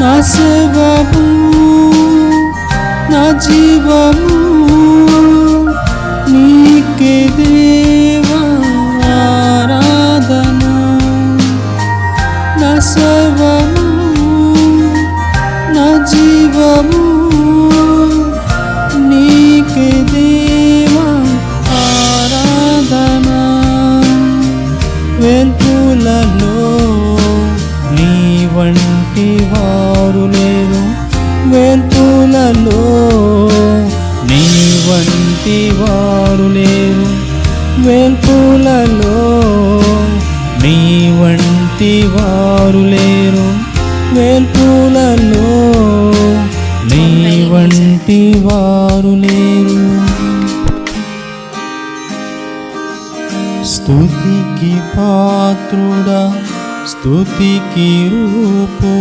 నా సేవము నా జీవము నీకే దేవా ఆరాధన. నా సర్వము నా జీవము నీకే దేవా ఆరాధన. వెల్పులలో వంటి వారు లేరు వెంతులలో. నీ వంటి వారు లేరు వెంతులలో. నీ వంటి వారు లేరు వెంతులలో. నీ వంటి వారు లేరు. స్తుతికి పాత్రుడా స్తుతికి రూపు